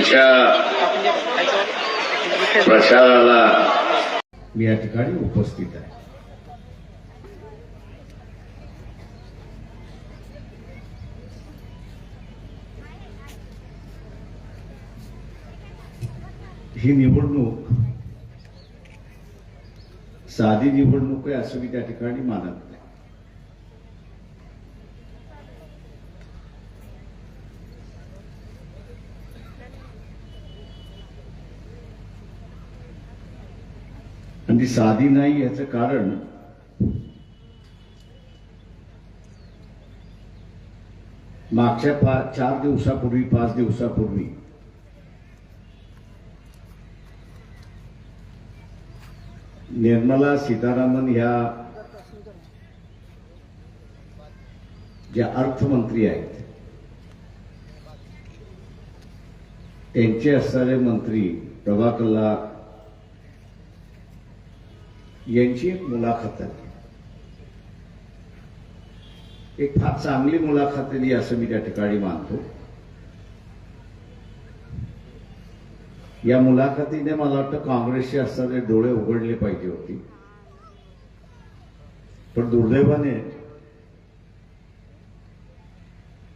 त्यांच्या प्रचाराला मी या ठिकाणी उपस्थित आहे. ही निवडणूक साधी निवडणूक आहे असं मी त्या ठिकाणी मानत आणि ती साधी नाही याचं कारण मागच्या पा चार दिवसापूर्वी पाच दिवसापूर्वी निर्मला सीतारामन ह्या ज्या अर्थमंत्री आहेत त्यांचे असणारे मंत्री प्रभाकरला यांची एक मुलाखत आहे. एक फार चांगली मुलाखत दिली असं मी त्या ठिकाणी मानतो. या मुलाखतीने मला वाटतं काँग्रेसचे असताना डोळे उघडले पाहिजे होते. पण दुर्दैवाने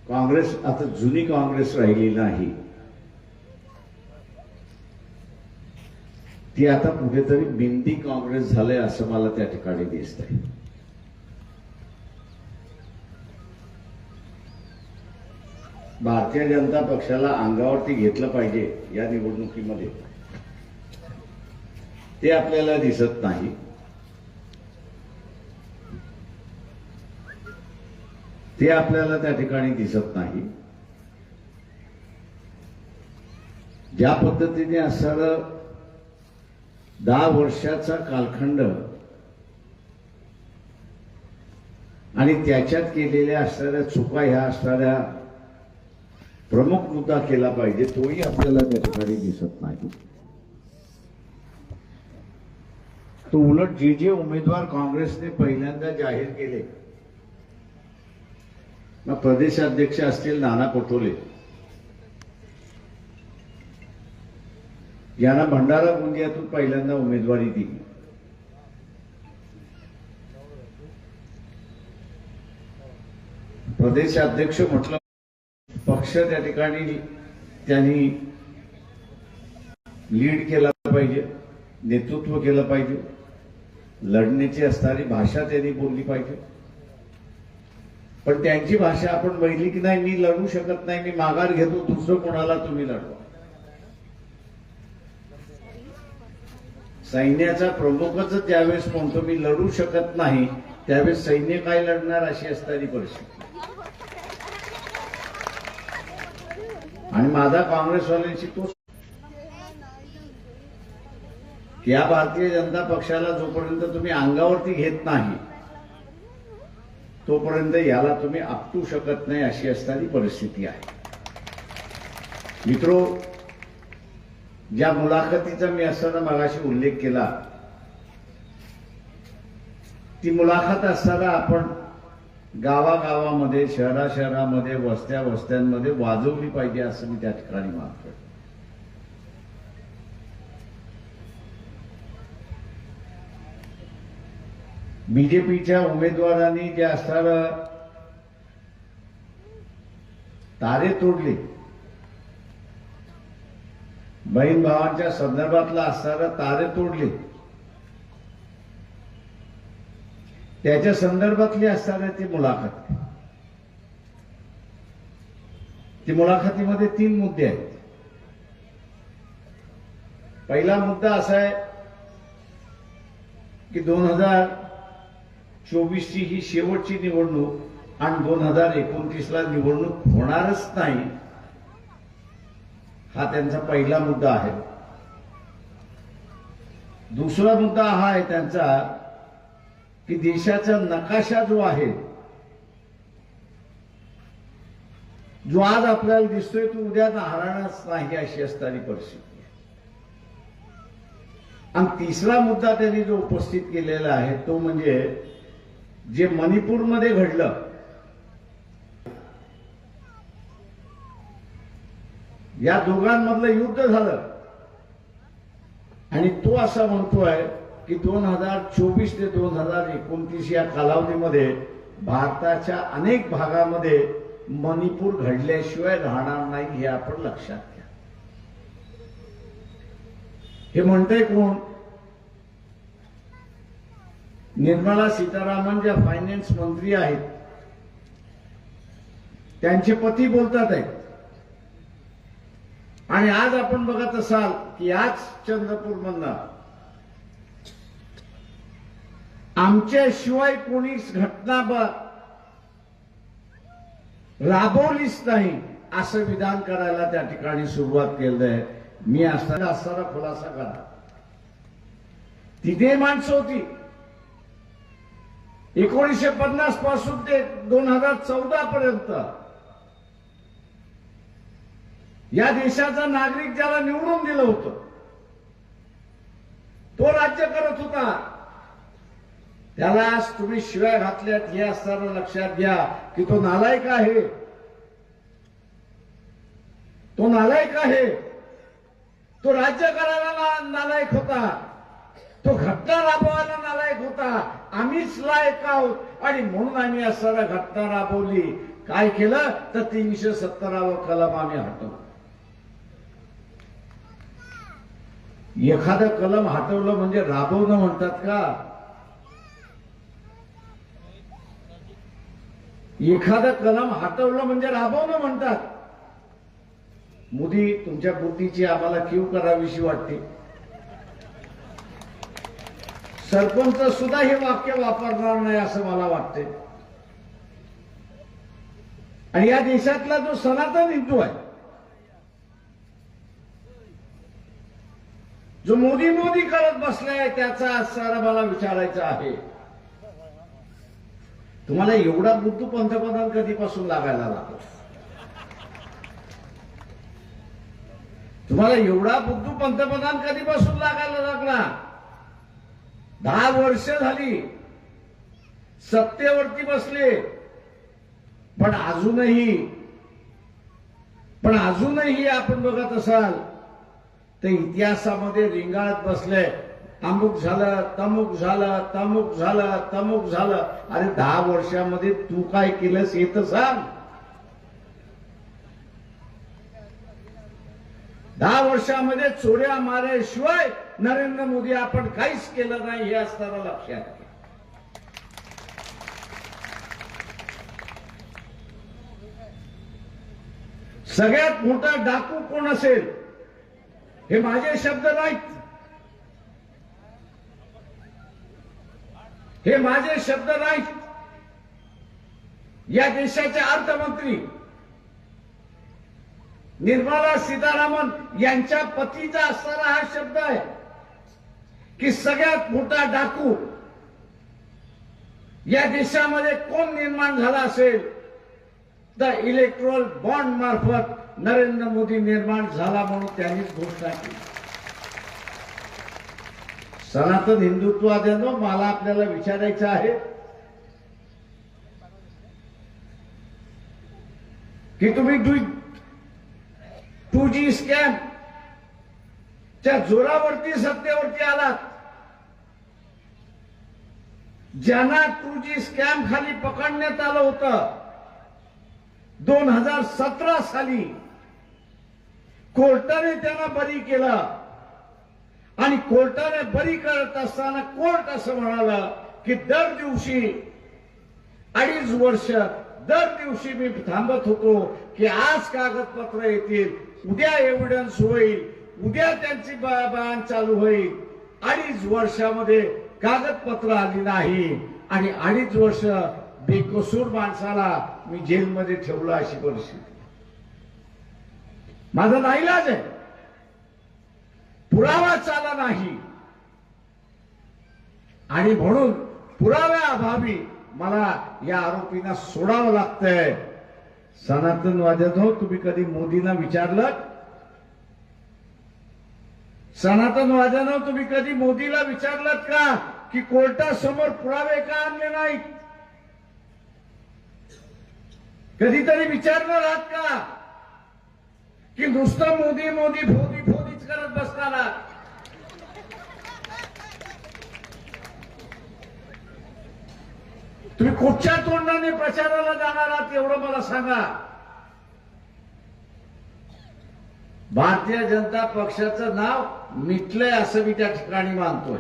काँग्रेस आता जुनी काँग्रेस राहिली नाही. ती आता कुठेतरी बिंदी काँग्रेस झालंय असं मला त्या ठिकाणी दिसतंय. भारतीय जनता पक्षाला अंगावरती घेतलं पाहिजे या निवडणुकीमध्ये. ते आपल्याला दिसत नाही. ते आपल्याला त्या ठिकाणी दिसत नाही. ज्या पद्धतीने असणारं दहा वर्षाचा कालखंड. आणि त्याच्यात केलेल्या असणाऱ्या चुका ह्या असणाऱ्या प्रमुख मुद्दा केला पाहिजे तोही आपल्याला त्या ठिकाणी दिसत नाही. तो उलट जे जे उमेदवार काँग्रेसने पहिल्यांदा जाहीर केले मग प्रदेशाध्यक्ष असतील नाना पटोले यांना भंडारा गोंदियातून पहिल्यांदा उमेदवारी दिली. प्रदेशाध्यक्ष म्हटलं पक्ष त्या ठिकाणी त्यांनी लीड केला पाहिजे नेतृत्व केलं पाहिजे लढण्याची असणारी भाषा त्यांनी बोलली पाहिजे. पण त्यांची भाषा आपण बघितली की नाही मी लढू शकत नाही मी माघार घेतो दुसरं कोणाला तुम्ही लढवा. सैन्याचा प्रमुखच ज्यावेळेस म्हणतो मी लढू शकत नाही. त्यावेळेस सैन्य काय लढणार अशी असणारी परिस्थिती. आणि माझा काँग्रेसवाल्यांशी तो या भारतीय जनता पक्षाला जोपर्यंत तुम्ही अंगावरती घेत नाही तोपर्यंत याला तुम्ही आपटू शकत नाही अशी असणारी परिस्थिती आहे. मित्रो ज्या मुलाखतीचा मी असताना मगाशी उल्लेख केला ती मुलाखत असताना आपण गावागावामध्ये शहरा शहरामध्ये वस्त्या वस्त्यांमध्ये वाजवली पाहिजे असं मी त्या ठिकाणी मानतोय बीजेपीच्या उमेदवारांनी जे असणार तारे तोडले बहीण भावांच्या संदर्भातला असणारा तारे तोडले. त्याच्या संदर्भातली असणारी ती मुलाखत. ती मुलाखतीमध्ये तीन मुद्दे आहेत. पहिला मुद्दा असा आहे की दोन हजार चोवीसची ही शेवटची निवडणूक आणि दोन हजार एकोणतीसला निवडणूक होणारच नाही. हा त्यांचा पहिला मुद्दा आहे. दुसरा मुद्दा हा आहे त्यांचा की देशाचा नकाशा जो आहे जो आज आपल्याला दिसतोय तो उद्या राहणारच नाही अशी असणारी परिस्थिती आणि तिसरा मुद्दा त्यांनी जो उपस्थित केलेला आहे तो म्हणजे जे मणिपूरमध्ये घडलं या दोघांमधलं युद्ध झालं. आणि तो असा म्हणतोय की दोन हजार चोवीस ते दोन हजार एकोणतीस या कालावधीमध्ये भारताच्या अनेक भागामध्ये मणिपूर घडल्याशिवाय राहणार नाही हे आपण लक्षात घ्या. हे म्हणतंय कोण? निर्मला सीतारामन ज्या फायनान्स मंत्री आहेत त्यांचे पती बोलतात आहेत. आणि आज आपण बघत असाल की आज चंद्रपूर मधला आमच्याशिवाय कोणीच घटना राबवलीच नाही असं विधान करायला त्या ठिकाणी सुरुवात केलंय. मी असताना असताना खुलासा करा. तिथे माणसं होती. एकोणीसशे पन्नासपासून ते दोन हजार चौदा पर्यंत या देशाचा नागरिक ज्याला निवडून दिलं होतं तो राज्य करत होता. त्याला आज तुम्ही शिवाय घातल्यात हे असताना लक्षात घ्या की तो नालायक आहे. तो नालायक आहे. तो राज्य करायला ना- नालायक होता. तो घटना राबवायला नालायक होता. आम्हीच लायक आहोत. आणि म्हणून आम्ही असताना घटना राबवली. काय केलं? तर तीनशे सत्तरावं कलम आम्ही हटवलं. एखादं कलम हटवलं म्हणजे राबवणं म्हणतात का? एखादं कलम हटवलं म्हणजे राबवणं म्हणतात. मोदी तुमच्या बुद्धीची आम्हाला कीव करावीशी वाटते. सरपंच सुद्धा हे वाक्य वापरणार नाही असं मला वाटते. आणि या देशातला जो सनातन हिंदू आहे जो मोदी मोदी करत बसलाय त्याचा आज सारा मला विचारायचं आहे. तुम्हाला एवढा बुद्धू पंतप्रधान कधीपासून लागायला लागला? तुम्हाला एवढा बुद्धू पंतप्रधान कधीपासून लागायला लागला? दहा वर्ष झाली. सत्तेवरती बसले. पण अजूनही पण अजूनही आपण बघत असाल तर इतिहासामध्ये रिंगाळत बसले. अमुक झालं तमुक झालं तमुक झालं तमुक झालं. अरे दहा वर्षामध्ये तू काय केलंस हे तर सांग. दहा वर्षामध्ये चोऱ्या माऱ्याशिवाय नरेंद्र मोदी आपण काहीच केलं नाही हे असताना लक्षात घ्या सगळ्यात मोठा डाकू कोण असेल? हे माझे शब्द नाहीत. हे माझे शब्द नाहीत. या देशाचे अर्थमंत्री निर्मला सीतारामन यांच्या पतीचा असणारा हा शब्द आहे की सगळ्यात मोठा डाकू या देशामध्ये कोण निर्माण झाला असेल? तर इलेक्ट्रॉल बॉन्ड मार्फत नरेंद्र मोदी निर्माण झाला म्हणून त्यांनीच घोषणा केली. सनातन हिंदुत्वाद्यानं मला आपल्याला विचारायचं आहे की तुम्ही टू जी स्कॅम च्या जोरावरती सत्तेवरती आलात. ज्यांना टू जी स्कॅम खाली पकडण्यात आलं होतं दोन हजार सतरा साली कोर्टाने त्यांना बरी केलं. आणि कोर्टाने बरी करत असताना कोर्ट असं म्हणालं की दर दिवशी अडीच वर्ष दर दिवशी मी थांबत होतो की आज कागदपत्र येतील उद्या एव्हिडन्स होईल उद्या त्यांची बयान चालू होईल. अडीच वर्षामध्ये कागदपत्र आली नाही. आणि अडीच वर्ष बेकसूर माणसाला मी जेलमध्ये ठेवलं अशी परिस्थिती. माझा नाईलाज आहे. पुरावा चाला नाही. आणि म्हणून पुराव्याअभावी मला या आरोपींना सोडावं लागतंय. सनातनवाद्यानो तुम्ही कधी मोदींना विचारलं सनातनवाद्यानं तुम्ही कधी मोदीला विचारलात का की कोर्टासमोर पुरावे का आणले नाहीत? कधीतरी विचारणार आहात का? की नुसतं मोदी मोदी फोदी फोदीच करत बसताना. तुम्ही कुठच्या तोंडाने प्रचाराला जाणार आहात एवढं मला सांगा. भारतीय जनता पक्षाचं नाव मिटलंय असं मी त्या ठिकाणी मानतोय.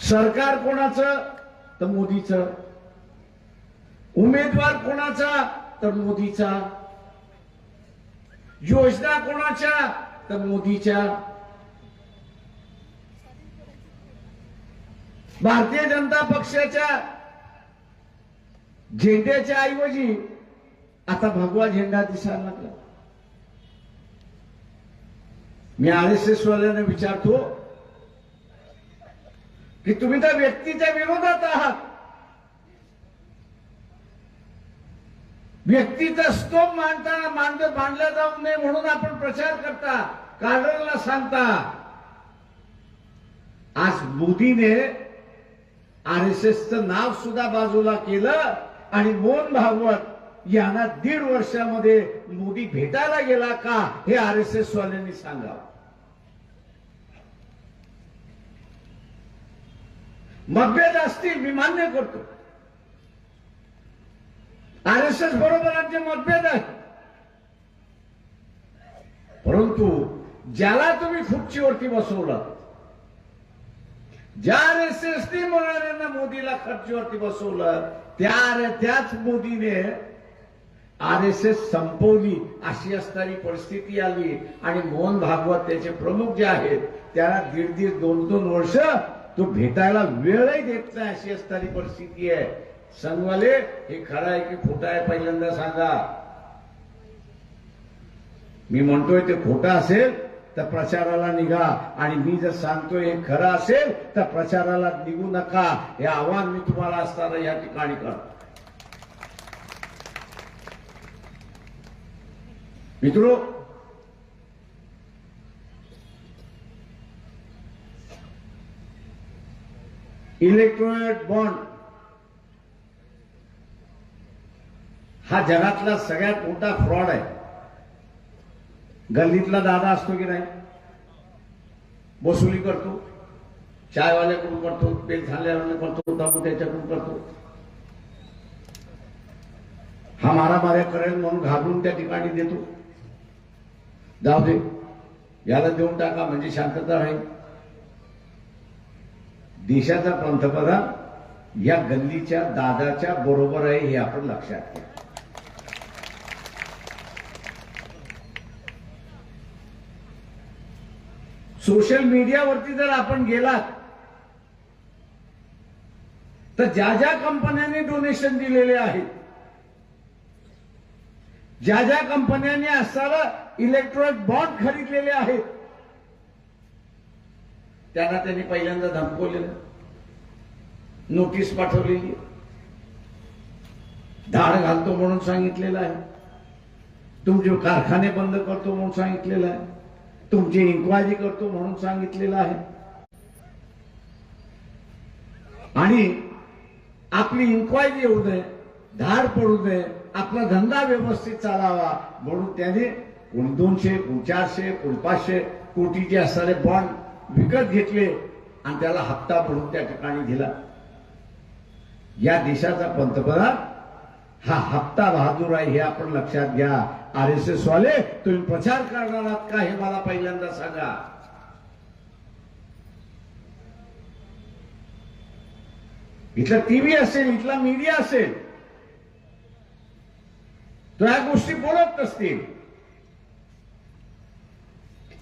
सरकार कोणाचं? तर मोदीचं. उमेदवार कोणाचा? तर मोदीचा. योजना कोणाच्या? तर मोदीच्या. भारतीय जनता पक्षाच्या झेंड्याच्या ऐवजी आता भगवा झेंडा दिसायला लागला. मी आर एस एस वाल्यांना विचारतो की तुम्ही त्या व्यक्तीच्या विरोधात आहात. व्यक्तीचा स्तोप मांडताना मांड जाऊ नये म्हणून आपण प्रचार करता काढायला सांगता. आज मोदीने आर एस एसचं नाव सुद्धा बाजूला केलं आणि मोहन भागवत यांना दीड वर्षामध्ये मोदी भेटायला गेला का हे आर एस एस वाल्यांनी सांगावं. मतभेद असतील मी मान्य करतो. आर एस एस बरोबर आमचे मतभेद आहेत. परंतु ज्याला तुम्ही खुर्चीवरती बसवलं ज्या आर एस एसनी म्हणणाऱ्यांना मोदीला खुर्चीवरती बसवलं त्या त्याच मोदीने आर एस एस संपवली अशी असणारी परिस्थिती आली. आणि मोहन भागवत त्याचे प्रमुख जे आहेत त्याला दीड दीड दोन दोन वर्ष तो भेटायला वेळही देत नाही अशी असणारी परिस्थिती आहे. संघवाले हे खरं आहे की खोटं आहे पहिल्यांदा सांगा. मी म्हणतोय ते खोटं असेल तर प्रचाराला निघा. आणि मी जर सांगतोय हे खरं असेल तर प्रचाराला निघू नका. हे आव्हान मी तुम्हाला असताना या ठिकाणी करतो. मित्रो इलेक्ट्रॉनिक बॉन्ड हा जगातला सगळ्यात मोठा फ्रॉड आहे. गल्लीतला दादा असतो की नाही? वसुली करतो चायवाल्याकडून करतो पेल झाल्याकडून करतो दाबू त्याच्याकडून करतो. हा मारामाऱ्या करेल म्हणून घाबरून त्या ठिकाणी देतो. जाऊ दे याला देऊन टाका म्हणजे शांतता राहील. देशाचा पंतप्रधान या गल्लीच्या दादाच्या बरोबर आहे हे आपण लक्षात घ्या. सोशल मीडियावरती जर आपण गेलात तर ज्या ज्या कंपन्यांनी डोनेशन दिलेले आहेत ज्या ज्या कंपन्यांनी असणारा इलेक्ट्रॉनिक बॉन्ड खरीदलेले आहेत त्यांना त्यांनी पहिल्यांदा धमकवलेलं नोटीस पाठवलेली धाड घालतो म्हणून सांगितलेलं आहे तुमचे कारखाने बंद करतो म्हणून सांगितलेलं आहे. तुमची इन्क्वायरी करतो म्हणून सांगितलेलं आहे. आणि आपली इन्क्वायरी येऊ नये धार पडू नये आपला धंदा व्यवस्थित चालावा म्हणून त्याने कोण दोनशे कोण चारशे कोण पाचशे कोटीचे असणारे बॉन्ड विकत घेतले आणि त्याला हप्ता म्हणून त्या ठिकाणी दिला. या देशाचा पंतप्रधान हा हप्ता बहादूर आहे हे आपण लक्षात घ्या. आर एस एस वाले तुम्ही प्रचार करणार आहात का हे मला पहिल्यांदा सांगा. इथला टीव्ही असेल इथला मीडिया असेल तो या गोष्टी बोलत नसतील.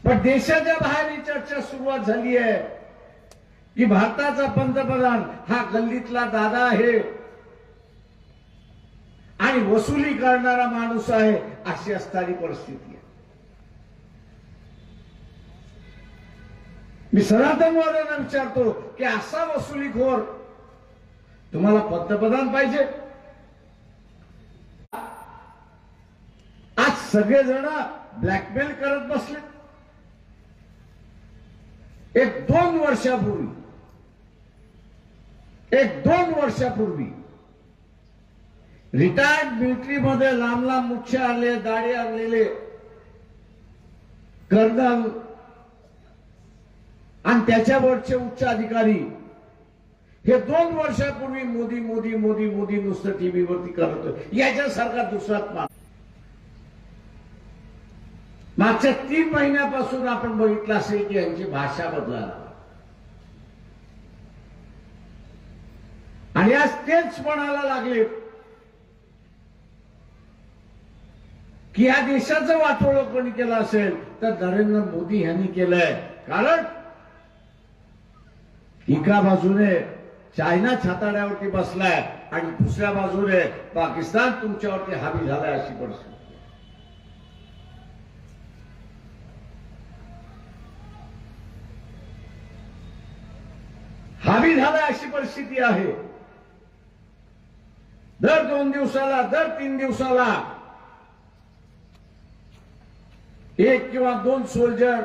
पण देशाच्या बाहेर ही चर्चा सुरुवात झाली आहे. की भारताचा पंतप्रधान हा गल्लीतला दादा आहे. आणि वसुली करणारा माणूस आहे अशी असणारी परिस्थिती आहे. मी सनातनवाद्यांना विचारतो की असा वसुलीखोर तुम्हाला पंतप्रधान पाहिजे? आज सगळेजण ब्लॅकमेल करत बसले. एक दोन वर्षापूर्वी एक दोन वर्षापूर्वी रिटायर्ड मिलिटरीमध्ये लांब लांब मुख्य आले दाढी आणलेले कर्नल आणि त्याच्यावरचे उच्च अधिकारी हे दोन वर्षापूर्वी मोदी मोदी मोदी मोदी नुसतं टीव्हीवरती करत होते. याच्यासारखा दुसराच मान. मागच्या तीन महिन्यापासून आपण बघितलं असेल की यांची भाषा बदलायला आणि आज तेच म्हणायला लागले. की या देशाचं वाटोळं कोणी केलं असेल तर नरेंद्र मोदी यांनी केलंय. कारण एका बाजूने चायना छाताड्यावरती बसलाय आणि दुसऱ्या बाजूने पाकिस्तान तुमच्यावरती हावी झालाय अशी परिस्थिती हावी झालाय अशी परिस्थिती आहे. दर दोन दिवसाला दर तीन दिवसाला एक किंवा दोन सोल्जर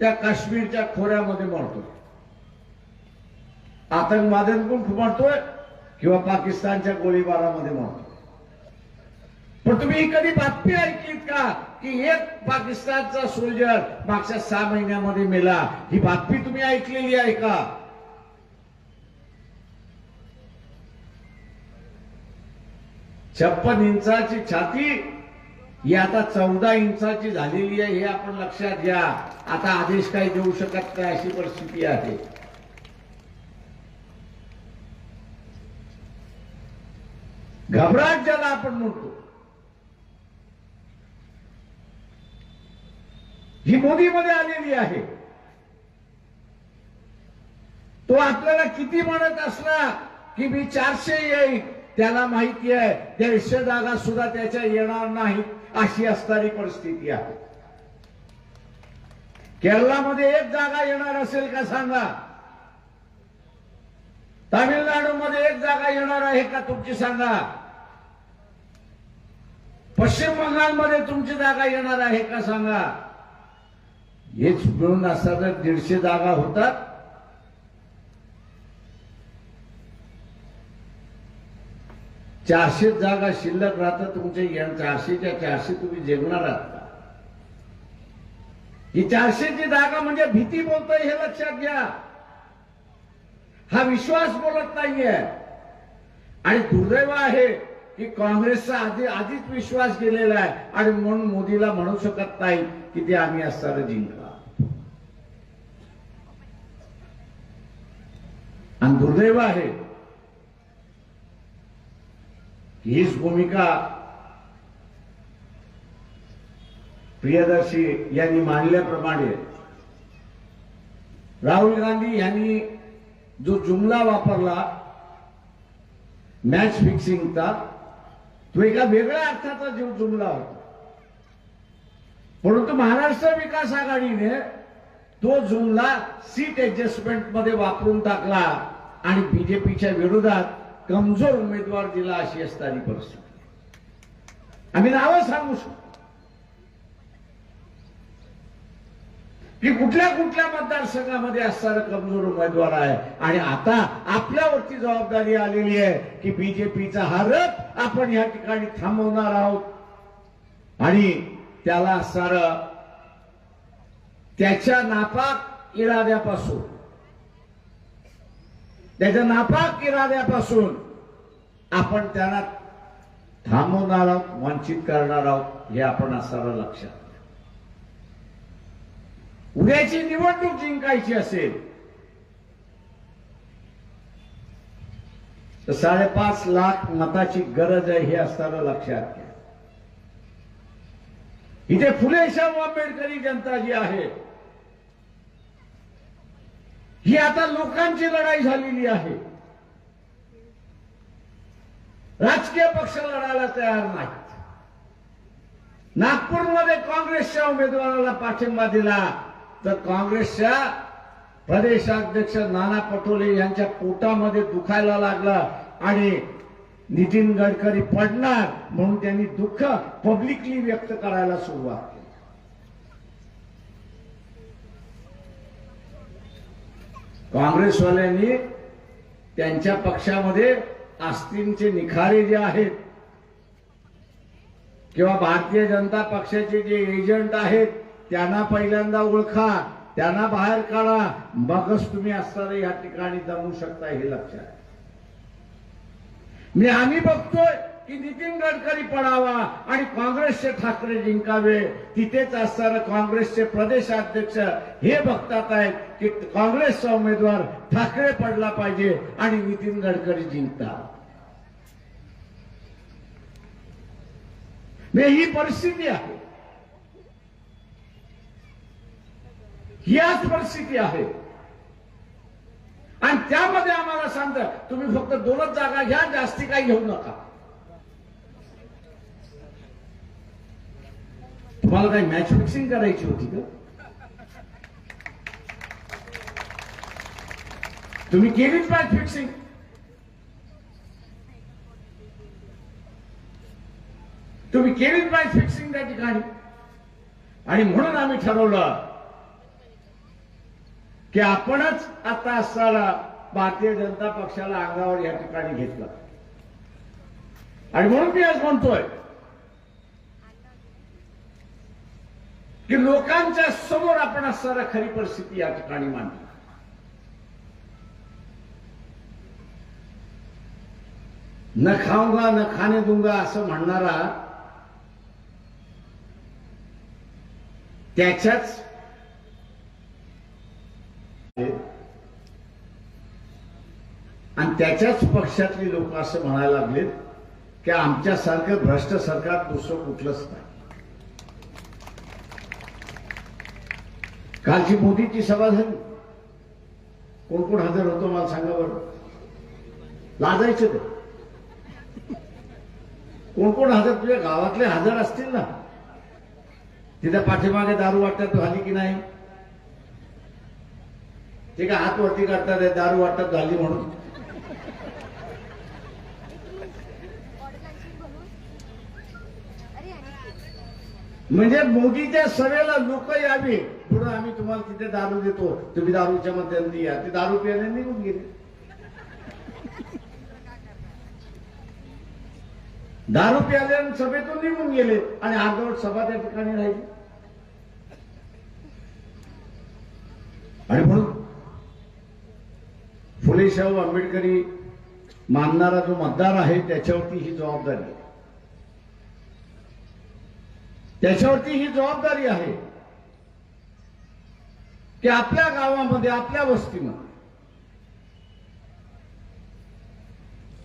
त्या काश्मीरच्या खोऱ्यामध्ये मरतो. आतंकवाद्यांकडून मरतोय किंवा पाकिस्तानच्या गोळीबारामध्ये मरतो पण तुम्ही कधी बातमी ऐकलीत का की एक पाकिस्तानचा सोल्जर मागच्या सहा महिन्यामध्ये मेला? ही बातमी तुम्ही ऐकलेली आहे का? छप्पन इंचाची छाती ही आता चौदा इंचाची झालेली आहे हे आपण लक्षात घ्या. आता आदेश काही देऊ शकत नाही अशी परिस्थिती आहे. घबराट ज्याला आपण म्हणतो. ही मोदीमध्ये आलेली आहे. तो आपल्याला किती म्हणत असला की मी चारशे येईल त्याला माहिती आहे. दीडशे जागा सुद्धा त्याच्या येणार नाही अशी असणारी परिस्थिती आहे. केरळामध्ये एक जागा येणार असेल का सांगा? तामिळनाडूमध्ये एक जागा येणार आहे का तुमची सांगा? पश्चिम बंगालमध्ये तुमची जागा येणार आहे का सांगा? हेच मिळून असताना दीडशे जागा होतात. चारशे जागा शिल्लक राहतात तुमच्या या चारशेच्या चारशे तुम्ही जेवणार आहात का? ही चारशेची जागा म्हणजे भीती बोलतोय हे लक्षात घ्या. हा विश्वास बोलत नाहीये. आणि दुर्दैव आहे की काँग्रेसचा आधी आधीच विश्वास गेलेला आहे. आणि म्हणून मोदीला म्हणू शकत नाही की ते आम्ही असताना जिंकला. आणि दुर्दैव आहे हीच भूमिका प्रियदर्शी यांनी मांडल्याप्रमाणे राहुल गांधी यांनी जो जुमला वापरला मॅच फिक्सिंगचा तो एका वेगळ्या अर्थाचा जो जुमला होता. परंतु महाराष्ट्र विकास आघाडीने तो जुमला सीट ऍडजस्टमेंटमध्ये वापरून टाकला आणि बीजेपीच्या विरोधात कमजोर उमेदवार दिला अशी असणारी परिस्थिती. आम्ही नावं सांगू शकतो. की कुठल्या कुठल्या मतदारसंघामध्ये असणारा कमजोर उमेदवार आहे? आणि आता आपल्यावरती जबाबदारी आलेली आहे की बीजेपीचा हा रथ आपण या ठिकाणी थांबवणार आहोत. आणि त्याला असणार त्याच्या नापाक इराद्यापासून त्याच्या नापाक इराद्यापासून आपण त्यांना थांबवणार आहोत वंचित करणार आहोत हे आपण असायला लक्षात उद्याची निवडणूक जिंकायची असेल तर साडेपाच लाख मताची गरज आहे हे असताना लक्षात घ्या. इथे फुले शाहू आंबेडकरी जनता जी आहे ही आता लोकांची लढाई झालेली आहे. राजकीय पक्ष लढायला तयार नाहीत. नागपूरमध्ये काँग्रेसच्या उमेदवाराला पाठिंबा दिला तर काँग्रेसच्या प्रदेशाध्यक्ष नाना पटोले यांच्या पोटामध्ये दुखायला लागलं आणि नितीन गडकरी पडणार म्हणून त्यांनी दुःख पब्लिकली व्यक्त करायला सुरुवात केली काँग्रेसवाल्यांनी त्यांच्या पक्षामध्ये आस्तींचे निखारे जे आहेत किंवा भारतीय जनता पक्षाचे जे एजंट आहेत त्यांना पहिल्यांदा ओळखा त्यांना बाहेर काढा. मगच तुम्ही असताना या ठिकाणी जमू शकता हे लक्षात. मी आम्ही बघतोय. की नितीन गडकरी पडावा आणि काँग्रेसचे ठाकरे जिंकावे. तिथेच असताना काँग्रेसचे प्रदेशाध्यक्ष. हे बघतात आहेत की काँग्रेसचा उमेदवार ठाकरे पडला पाहिजे आणि नितीन गडकरी जिंकतात. ही परिस्थिती आहे. याच परिस्थिती आहे. आणि त्यामध्ये आम्हाला सांगतात तुम्ही फक्त दोनच जागा घ्या जास्ती काही घेऊ नका. तुम्हाला काही मॅच फिक्सिंग करायची होती का? तुम्ही केलीच मॅच फिक्सिंग तुम्ही केलीच मॅच फिक्सिंग त्या ठिकाणी? आणि म्हणून आम्ही ठरवलं की आपणच आता असताना भारतीय जनता पक्षाला अंगावर या ठिकाणी घेतलं. आणि म्हणून मी आज म्हणतोय की लोकांच्या समोर आपण असणारा खरी परिस्थिती या ठिकाणी मांडली. न खाऊंगा न खाणे दूंगा असं म्हणणारा त्याच्याच आणि त्याच्याच पक्षातली लोक असं म्हणायला लागलेत की आमच्यासारखं भ्रष्ट सरकार दुसरं कुठलंच नाही. कालची मोदीची सभा झाली कोण कोण हजर होतो मला सांगा बरं. लाजायचं ते. कोण कोण हजर तुझ्या गावातले हजर असतील ना. तिथे पाठीमागे दारू वाटतात झाली की नाही? ते काय हात वरती करतात दारू वाटतात झाली म्हणून? म्हणजे मोदीच्या सभेला लोक यावे. पुढे आम्ही तुम्हाला तिथे दारू देतो. तुम्ही दारूच्या मध्यांनी या. ते दारू पियाने निघून गेले. दारू प्याले सभेतून निघून गेले आणि अर्धवट सभा त्या ठिकाणी राहिली. आणि म्हणून फुले शाहू आंबेडकरी मानणारा जो मतदार आहे त्याच्यावरती ही जबाबदारी आहे. त्याच्यावरती ही जबाबदारी आहे. की आपल्या गावामध्ये आपल्या वस्तीमध्ये.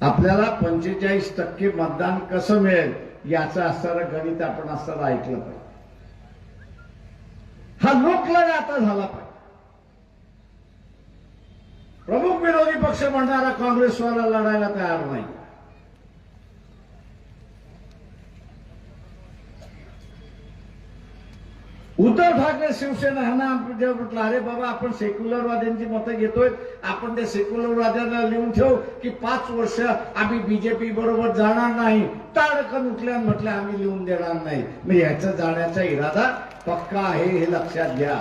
आपल्याला पंचेचाळीस टक्के मतदान कसं मिळेल याचं असणारं गणित आपण असताना ऐकलं पाहिजे. हा लोकलढा आता झाला पाहिजे. प्रमुख विरोधी पक्ष म्हणणारा काँग्रेसवाला लढायला तयार नाही. उद्धव ठाकरे शिवसेना ह्यांना जेव्हा म्हटलं अरे बाबा आपण सेक्युलरवाद्यांची मतं घेतोय आपण त्या सेक्युलरवाद्यांना लिहून ठेवू की पाच वर्ष आम्ही बीजेपी बरोबर जाणार नाही ताडकन उठल्या म्हटलं आम्ही लिहून देणार नाही मग याचा जाण्याचा इरादा पक्का आहे हे लक्षात घ्या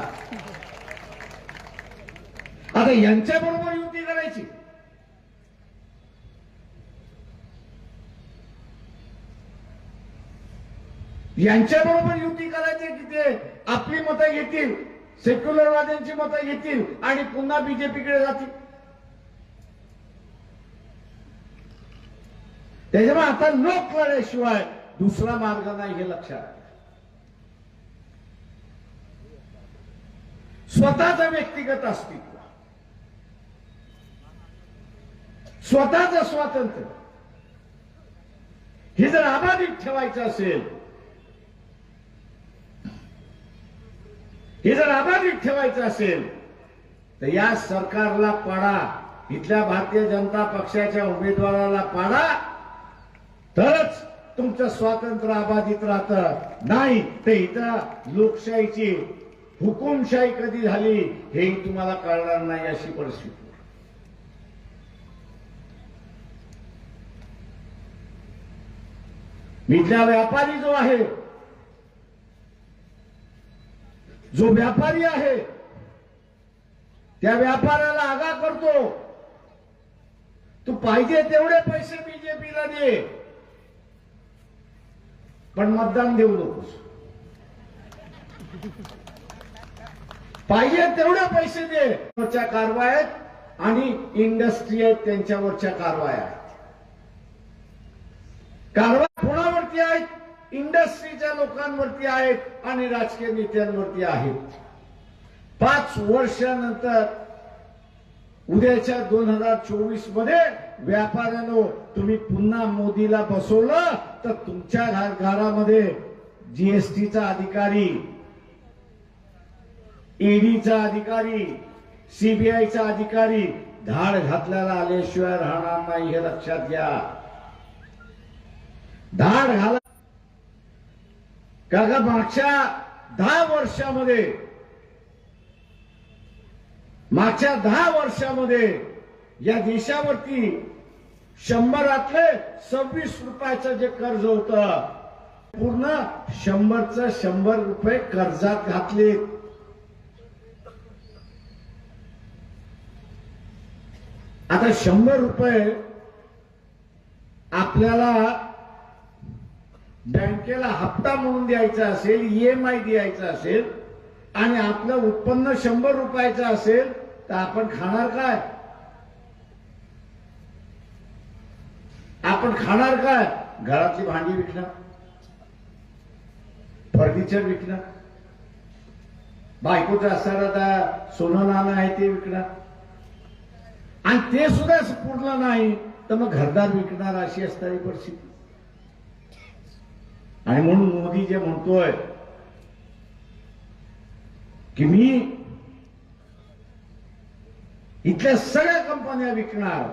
आता यांच्या बरोबर युती करायची यांच्याबरोबर युती करायची की ते आपली मतं घेतील सेक्युलरवाद्यांची मतं घेतील आणि पुन्हा बीजेपीकडे जातील? त्याच्यामुळे आता लोक लढ्याशिवाय दुसरा मार्ग नाही हे लक्षात स्वतःच स्वतःचं व्यक्तिगत अस्तित्व. स्वतःचं स्वातंत्र्य. हे जर अबाधित ठेवायचं असेल हे जर अबाधित ठेवायचं असेल तर या सरकारला पाडा. इथल्या भारतीय जनता पक्षाच्या उमेदवाराला पाडा. तरच तुमचं स्वातंत्र्य अबाधित राहतं. नाही ते इथं लोकशाहीची हुकुमशाही कधी झाली हेही तुम्हाला कळणार नाही अशी परिस्थिती. इथला व्यापारी जो आहे जो व्यापारी आहे त्या व्यापाऱ्याला आगा करतो तू पाहिजे तेवढे पैसे बीजेपीला दे पण मतदान देऊ नकोस. पाहिजे तेवढे पैसे दे. वरच्या कारवाया आहेत आणि इंडस्ट्री आहेत त्यांच्यावरच्या कारवाया आहेत. कारवाया कोणावरती आहेत? इंडस्ट्रीच्या लोकांवरती आहेत आणि राजकीय नेत्यांवरती आहेत. पाच वर्षानंतर उद्याच्या दोन हजार चोवीसमध्ये व्यापाऱ्यानो तुम्ही पुन्हा मोदीला बसवलं तर तुमच्या घरामध्ये जीएसटीचा अधिकारी ईडीचा अधिकारी सीबीआयचा अधिकारी धाड घातल्याला आल्याशिवाय राहणार नाही हे लक्षात घ्या. धाड घाला का मागच्या दहा वर्षामध्ये मागच्या दहा वर्षामध्ये या देशावरती शंभरातले सव्वीस रुपयाचं जे कर्ज होत पूर्ण शंभरच शंभर रुपये कर्जात घातले. आता शंभर रुपये आपल्याला बँकेला हप्ता म्हणून द्यायचा असेल ईएमआय द्यायचा असेल आणि आपलं उत्पन्न शंभर रुपयाचं असेल तर आपण खाणार काय? आपण खाणार काय? घरातली भांडी विकणार फर्निचर विकणार बायकोचं असणार आता सोनं नाणं आहे ते विकणार आणि ते सुद्धा पूर्ण नाही तर मग घरदार विकणार अशी असणारी परिस्थिती. आणि म्हणून मोदी जे म्हणतोय की मी इथल्या सगळ्या कंपन्या विकणार.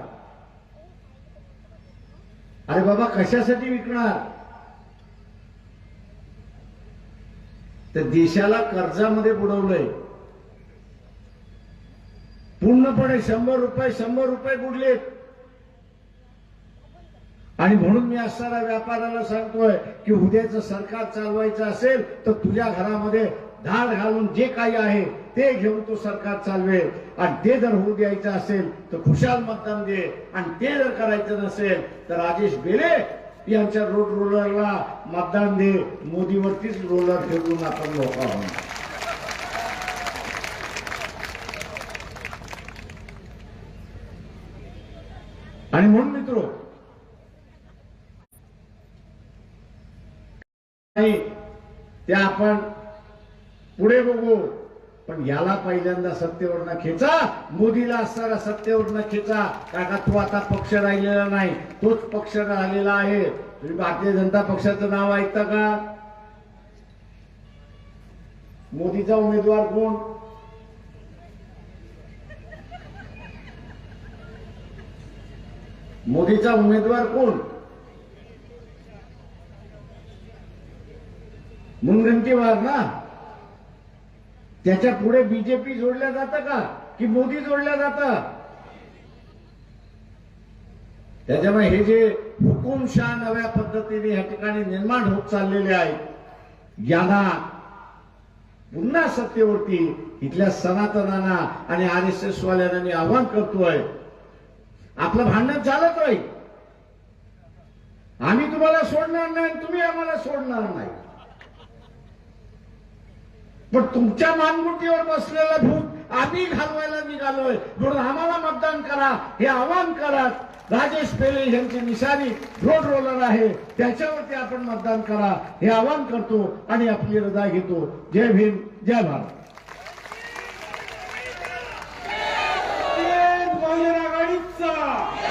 अरे बाबा कशासाठी विकणार? तर देशाला कर्जामध्ये बुडवलंय. पूर्णपणे शंभर रुपये शंभर रुपये बुडलेत. आणि म्हणून मी असणाऱ्या व्यापाऱ्याला सांगतोय की उद्याचं सरकार चालवायचं असेल तर तुझ्या घरामध्ये धाड घालून जे काही आहे ते घेऊन तो सरकार चालवेल. आणि ते जर होऊ द्यायचं असेल तर खुशाल मतदान दे. आणि ते जर करायचं नसेल तर राजेश बेले यांच्या रोड रोलरला मतदान दे. मोदीवरतीच रोलर फिरवून आपण लोक आहोत. आणि म्हणून मित्रो नाही ते आपण पुढे बघू. पण याला पहिल्यांदा सत्तेवरनं खेचा. मोदीला असणारा सत्तेवरनं खेचा. कारण तो आता पक्ष राहिलेला नाही. तोच पक्ष राहिलेला आहे. तुम्ही भारतीय जनता पक्षाचं नाव ऐकता का? मोदीचा उमेदवार कोण? मोदीचा उमेदवार कोण? मुनगंटीवार ना. त्याच्या पुढे बीजेपी जोडल्या जातं का? की मोदी जोडल्या जातं? त्याच्यामुळे हे जे हुकुमशाह नव्या पद्धतीने या ठिकाणी निर्माण होत चाललेले आहेत यांना पुन्हा सत्तेवरती इथल्या सनातनांना आणि आर एस एस वाल्यांना मी आव्हान करतोय. आपलं भांडण चालत राहील आम्ही तुम्हाला सोडणार नाही तुम्ही आम्हाला सोडणार नाही. पण तुमच्या मानगुटीवर बसलेला भूत आम्ही घालवायला निघालोय. म्हणून आम्हाला मतदान करा हे आवाहन करा. राजेश पेले यांची निशाणी रोड रोलर आहे. त्याच्यावरती आपण मतदान करा. हे आवाहन करतो आणि आपली हृदय घेतो. जय भीम जय भारत.